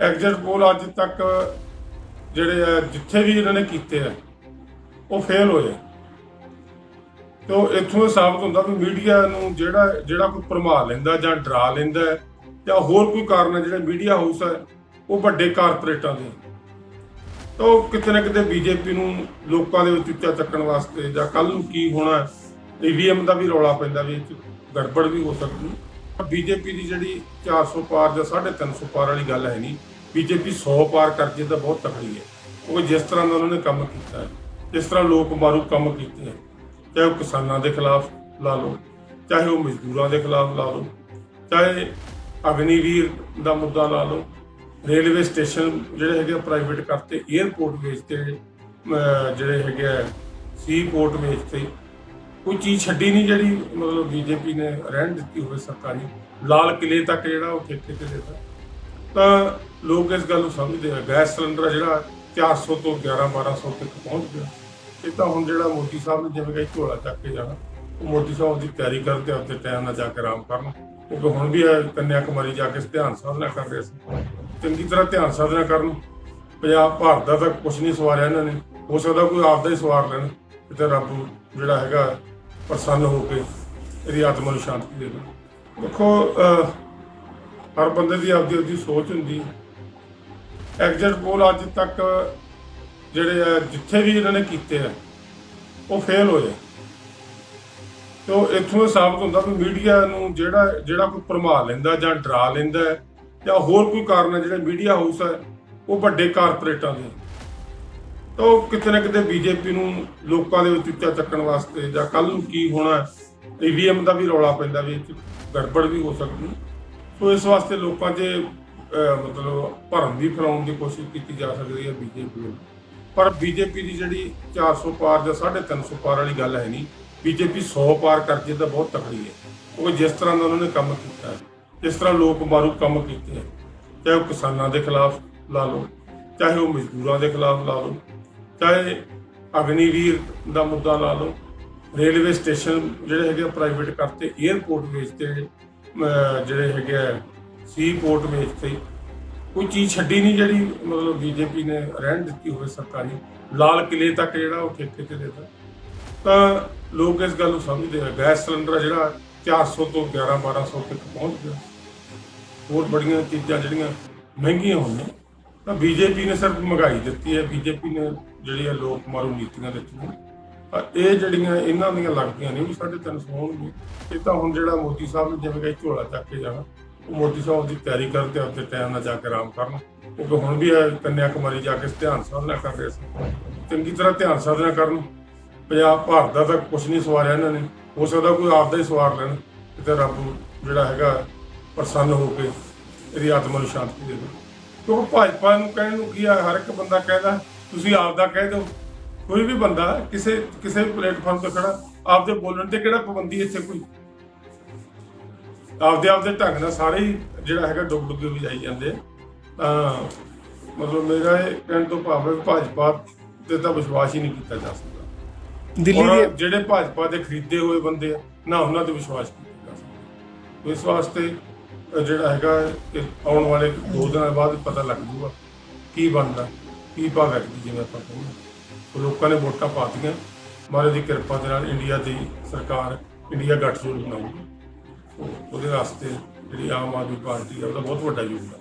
Exit poll ਅੱਜ ਤੱਕ ਜਿਹੜੇ ਆ, ਜਿੱਥੇ ਵੀ ਇਹਨਾਂ ਨੇ ਕੀਤੇ ਆ, ਉਹ ਫੇਲ ਹੋਏ ਤੋ ਇਥੋਂ ਇਹ ਸਾਬਤ ਹੁੰਦਾ ਵੀ ਮੀਡੀਆ ਨੂੰ ਜਿਹੜਾ ਜਿਹੜਾ ਕੋਈ ਭਰਮਾ ਲੈਂਦਾ ਜਾਂ ਡਰਾ ਲੈਂਦਾ ਜਾਂ ਹੋਰ ਕੋਈ ਕਾਰਨ ਹੈ, ਜਿਹੜੇ ਮੀਡੀਆ ਹਾਊਸ ਹੈ, ਉਹ ਵੱਡੇ ਕਾਰਪੋਰੇਟਾਂ ਦੇ। ਤੋ ਕਿਤੇ ਨਾ ਕਿਤੇ ਬੀਜੇਪੀ ਨੂੰ ਲੋਕਾਂ ਦੇ ਵਿੱਚ ਉੱਚਾ ਚੱਕਣ ਵਾਸਤੇ ਜਾਂ ਕੱਲ ਨੂੰ ਕੀ ਹੋਣਾ ਈਵੀਐਮ ਦਾ ਵੀ ਰੌਲਾ ਪੈਂਦਾ ਵੀ ਗੜਬੜ ਵੀ ਹੋ ਸਕਦੀ। ਬੀਜੇਪੀ ਦੀ ਜਿਹੜੀ 400 ਪਾਰ ਜਾਂ 350 ਪਾਰ ਵਾਲੀ ਗੱਲ ਹੈ ਨਹੀਂ। ਬੀਜੇਪੀ 100 ਪਾਰ ਕਰ ਤਾਂ ਬਹੁਤ ਤਕੜੀ ਹੈ। ਕਿਉਂਕਿ ਜਿਸ ਤਰ੍ਹਾਂ ਦਾ ਉਹਨਾਂ ਨੇ ਕੰਮ ਕੀਤਾ ਹੈ, ਜਿਸ ਤਰ੍ਹਾਂ ਲੋਕ ਮਾਰੂ ਕੰਮ ਕੀਤੇ ਹੈ, ਚਾਹੇ ਉਹ ਕਿਸਾਨਾਂ ਦੇ ਖਿਲਾਫ ਲਾ ਲਓ, ਚਾਹੇ ਉਹ ਮਜ਼ਦੂਰਾਂ ਦੇ ਖਿਲਾਫ ਲਾ ਲਓ, ਚਾਹੇ ਅਗਨੀਵੀਰ ਦਾ ਮੁੱਦਾ ਲਾ ਲਓ, ਰੇਲਵੇ ਸਟੇਸ਼ਨ ਜਿਹੜੇ ਹੈਗੇ ਪ੍ਰਾਈਵੇਟ ਕਰਤੇ 에ਅਰਪੋਰਟ ਵੇਚਤੇ ਜਿਹੜੇ ਹੈਗੇ ਆ ਸੀ ਪੋਰਟ ਵੇਚਤੇ ਕੋਈ ਚੀਜ਼ ਛੱਡੀ ਨਹੀਂ ਜਿਹੜੀ ਮਤਲਬ ਬੀਜੇਪੀ ਨੇ ਰਹਿਣ ਦਿੱਤੀ ਹੋਵੇ ਸਰਕਾਰੀ, ਲਾਲ ਕਿਲੇ ਤੱਕ ਜਿਹੜਾ ਉਹ ਠੇਕੇ ਤੇ ਦਿੱਤਾ। ਤਾਂ ਲੋਕ ਇਸ ਗੱਲ ਨੂੰ ਸਮਝਦੇ ਆ। ਗੈਸ ਸਿਲੰਡਰ ਆ ਜਿਹੜਾ 400 ਤੋਂ 11 1200 ਤੱਕ ਪਹੁੰਚ ਗਿਆ। ਇਹ ਤਾਂ ਹੁਣ ਜਿਹੜਾ ਮੋਦੀ ਸਾਹਿਬ ਨੇ ਜਿਵੇਂ ਕਿ ਝੋਲਾ ਚੱਕ ਕੇ ਜਾਣਾ। ਉਹ ਮੋਦੀ ਸਾਹਿਬ ਦੀ ਤਿਆਰੀ ਕਰਦੇ ਆਪਦੇ ਟਾਈਮ ਨਾਲ ਜਾ ਕੇ ਆਰਾਮ ਕਰਨ। ਕਿਉਂਕਿ ਹੁਣ ਵੀ ਕੰਨਿਆ ਕੁਮਾਰੀ ਜਾ ਕੇ ਧਿਆਨ ਸਾਧਨਾ ਕਰ ਰਹੇ ਸੀ। ਚੰਗੀ ਤਰ੍ਹਾਂ ਧਿਆਨ ਸਾਧਨਾ ਕਰਨ। ਪੰਜਾਬ, ਭਾਰਤ ਦਾ ਤਾਂ ਕੁਝ ਨਹੀਂ ਸਵਾਰਿਆ ਇਹਨਾਂ ਨੇ। ਹੋ ਸਕਦਾ ਕੋਈ ਆਪਦਾ ਹੀ ਸਵਾਰ ਲੈਣ। ਤੇ ਰੱਬ ਜਿਹੜਾ ਹੈਗਾ ਪ੍ਰਸੰਨ ਹੋ ਕੇ ਇਹਦੀ ਆਤਮਾ ਨੂੰ ਸ਼ਾਂਤੀ ਦੇ ਦੇਖੋ ਹਰ ਬੰਦੇ ਦੀ ਆਪਦੀ ਆਪਦੀ ਸੋਚ ਹੁੰਦੀ ਹੈ। ਐਗਜ਼ਿਟ ਪੋਲ ਅੱਜ ਤੱਕ ਜਿਹੜੇ ਆ, ਜਿੱਥੇ ਵੀ ਇਹਨਾਂ ਨੇ ਕੀਤੇ ਆ, ਉਹ ਫੇਲ ਹੋਏ ਤੋ ਇੱਥੋਂ ਇਹ ਸਾਬਤ ਹੁੰਦਾ ਵੀ ਮੀਡੀਆ ਨੂੰ ਜਿਹੜਾ ਜਿਹੜਾ ਕੋਈ ਭਰਮਾ ਲੈਂਦਾ ਜਾਂ ਡਰਾ ਲੈਂਦਾ ਜਾਂ ਹੋਰ ਕੋਈ ਕਾਰਨ ਹੈ, ਜਿਹੜੇ ਮੀਡੀਆ ਹਾਊਸ ਹੈ, ਉਹ ਵੱਡੇ ਕਾਰਪੋਰੇਟਾਂ ਦੇ ਤਾਂ ਉਹ ਕਿਤੇ ਨਾ ਕਿਤੇ ਬੀਜੇਪੀ ਨੂੰ ਲੋਕਾਂ ਦੇ ਵਿੱਚ ਉੱਚਾ ਚੱਕਣ ਵਾਸਤੇ ਜਾਂ ਕੱਲ ਨੂੰ ਕੀ ਹੋਣਾ ਈਵੀਐਮ ਦਾ ਵੀ ਰੌਲਾ ਪੈਂਦਾ ਵੀ ਇਹ 'ਚ ਗੜਬੜ ਵੀ ਹੋ ਸਕਦੀ ਸੋ ਇਸ ਵਾਸਤੇ ਲੋਕਾਂ 'ਚ ਮਤਲਬ ਭਰਮ ਵੀ ਫੈਲਾਉਣ ਦੀ ਕੋਸ਼ਿਸ਼ ਕੀਤੀ ਜਾ ਸਕਦੀ ਹੈ ਬੀਜੇਪੀ ਨੂੰ ਪਰ ਬੀਜੇਪੀ ਦੀ ਜਿਹੜੀ 400 ਪਾਰ ਜਾਂ 350 ਪਾਰ ਵਾਲੀ ਗੱਲ ਹੈ ਨਹੀਂ। ਬੀਜੇਪੀ 100 ਪਾਰ ਕਰ ਜੇ ਤਾਂ ਬਹੁਤ ਤਕੜੀ ਹੈ। ਕਿਉਂਕਿ ਜਿਸ ਤਰ੍ਹਾਂ ਦਾ ਉਹਨਾਂ ਨੇ ਕੰਮ ਕੀਤਾ ਜਿਸ ਤਰ੍ਹਾਂ ਲੋਕ ਮਾਰੂ ਕੰਮ ਕੀਤੇ ਹੈ, ਚਾਹੇ ਉਹ ਕਿਸਾਨਾਂ ਦੇ ਖਿਲਾਫ ਲਾ ਲਓ, ਚਾਹੇ ਉਹ ਮਜ਼ਦੂਰਾਂ ਦੇ ਖਿਲਾਫ ਲਾ ਲਓ ਚਾਹੇ ਅਗਨੀਵੀਰ ਦਾ ਮੁੱਦਾ ਲਾ ਲਓ, ਰੇਲਵੇ ਸਟੇਸ਼ਨ ਜਿਹੜੇ ਹੈਗੇ ਪ੍ਰਾਈਵੇਟ ਕਰਤੇ 에ਅਰਪੋਰਟ ਵੇਚਤੇ ਜਿਹੜੇ ਹੈਗੇ ਆ ਸੀ ਪੋਰਟ ਵੇਚਤੇ। ਕੋਈ ਚੀਜ਼ ਛੱਡੀ ਨਹੀਂ ਜਿਹੜੀ ਮਤਲਬ ਬੀਜੇਪੀ ਨੇ ਰਹਿਣ ਦਿੱਤੀ ਹੋਵੇ ਸਰਕਾਰੀ, ਲਾਲ ਕਿਲੇ ਤੱਕ ਜਿਹੜਾ ਉਹ ਠੇਕੇ ਤੇ ਦਿੱਤਾ। ਤਾਂ ਲੋਕ ਇਸ ਗੱਲ ਨੂੰ ਸਮਝਦੇ ਆ। ਗੈਸ ਸਿਲੰਡਰ ਆ ਜਿਹੜਾ 400 ਤੋਂ 11 1200 ਤੱਕ ਪਹੁੰਚ ਗਿਆ। ਹੋਰ ਬੜੀਆਂ ਚੀਜ਼ਾਂ ਜਿਹੜੀਆਂ ਮਹਿੰਗੀਆਂ ਹੋਈਆਂ। ਤਾਂ ਬੀਜੇਪੀ ਨੇ ਸਿਰਫ ਮਹਿੰਗਾਈ ਦਿੱਤੀ ਹੈ, ਬੀਜੇਪੀ ਨੇ ਜਿਹੜੀ ਜਿਹੜੀਆਂ ਲੋਕ ਮਾਰੂ ਨੀਤੀਆਂ ਦਿੱਤੀਆਂ ਤਾਂ ਇਹ ਜਿਹੜੀਆਂ ਇਹਨਾਂ ਦੀਆਂ ਲੱਗਦੀਆਂ ਨੇ ਵੀ ਸਾਡੇ 300 ਹੋਣਗੇ ਇਹ ਤਾਂ ਹੁਣ ਜਿਹੜਾ ਮੋਦੀ ਸਾਹਿਬ ਨੇ ਜਿਵੇਂ ਕਿ ਝੋਲਾ ਚੱਕ ਕੇ ਜਾਣਾ, ਉਹ ਮੋਦੀ ਸਾਹਿਬ ਦੀ ਤਿਆਰੀ ਕਰਨ ਕਰਦੇ ਆਪਣੇ ਟਾਈਮ ਨਾਲ ਜਾ ਕੇ ਆਰਾਮ ਕਰਨ। ਕਿਉਂਕਿ ਹੁਣ ਵੀ ਇਹ ਕੰਨਿਆ ਕੁਮਾਰੀ ਜਾ ਕੇ ਧਿਆਨ ਸਾਧਨਾ ਕਰ ਰਹੇ ਸੀ। ਚੰਗੀ ਤਰ੍ਹਾਂ ਧਿਆਨ ਸਾਧਨਾ ਕਰਨ। ਪੰਜਾਬ, ਭਾਰਤ ਦਾ ਤਾਂ ਕੁਝ ਨਹੀਂ ਸਵਾਰਿਆ ਇਹਨਾਂ ਨੇ। ਹੋ ਸਕਦਾ ਕੋਈ ਆਪਦਾ ਹੀ ਸਵਾਰ ਲੈਣ ਤੇ ਰੱਬ ਜਿਹੜਾ ਹੈਗਾ ਪ੍ਰਸੰਨ ਹੋ ਕੇ ਇਹਦੀ ਆਤਮਾ ਨੂੰ ਸ਼ਾਂਤੀ ਦੇਵੇ। ਕਿਉਂਕਿ ਭਾਜਪਾ ਨੂੰ ਕਹਿਣ ਨੂੰ ਕੀ ਆ ਹਰ ਇੱਕ ਬੰਦਾ ਕਹਿੰਦਾ ਤੁਸੀਂ ਆਪਦਾ ਕਹਿ ਦਿਓ। ਕੋਈ ਵੀ ਬੰਦਾ ਕਿਸੇ ਕਿਸੇ ਪਲੇਟਫਾਰਮ ਤੇ ਖੜਾ ਆਪਦੇ ਬੋਲਣ ਤੇ ਕਿਹੜਾ ਪਾਬੰਦੀ ਇੱਥੇ ਕੋਈ? ਆਪਦੇ ਆਪਦੇ ਢੰਗ ਨਾਲ ਸਾਰੇ ਜਿਹੜਾ ਹੈਗਾ ਡੁੱਬ ਡੁੱਬ ਕੇ ਵਜਾਈ ਜਾਂਦੇ ਆ। ਤਾਂ ਮਤਲਬ ਮੇਰਾ ਇਹ ਕਹਿਣ ਤੋਂ ਭਾਵ ਹੈ ਭਾਜਪਾ ਤੇ ਤਾਂ ਵਿਸ਼ਵਾਸ ਹੀ ਨਹੀਂ ਕੀਤਾ ਜਾ ਸਕਦਾ। ਦਿੱਲੀ ਦੇ ਜਿਹੜੇ ਭਾਜਪਾ ਦੇ ਖਰੀਦੇ ਹੋਏ ਬੰਦੇ ਆ ਨਾ ਉਹਨਾਂ ਤੇ ਵਿਸ਼ਵਾਸ ਕੀਤਾ ਜਾ ਸਕਦਾ। ਇਸ ਵਾਸਤੇ ਜਿਹੜਾ ਹੈਗਾ ਕਿ ਆਉਣ ਵਾਲੇ ਦੋ ਦਿਨਾਂ ਬਾਅਦ ਪਤਾ ਲੱਗ ਜੂਗਾ ਕੀ ਬਣਦਾ, ਕੀ ਭਾਵ ਹੈ ਜਿਵੇਂ ਆਪਾਂ ਕਹਿੰਦੇ ਲੋਕਾਂ ਨੇ ਵੋਟਾਂ ਪਾਤੀਆਂ। ਮਹਾਰਾਜ ਦੀ ਕਿਰਪਾ ਦੇ ਨਾਲ ਇੰਡੀਆ ਦੀ ਸਰਕਾਰ ਇੰਡੀਆ ਗੱਠਜੋੜ ਬਣਾਊਗੀ ਉਹਦੇ ਵਾਸਤੇ ਜਿਹੜੀ ਆਮ ਆਦਮੀ ਪਾਰਟੀ ਆ ਉਹਦਾ ਬਹੁਤ ਵੱਡਾ ਯੋਗਦਾਨ।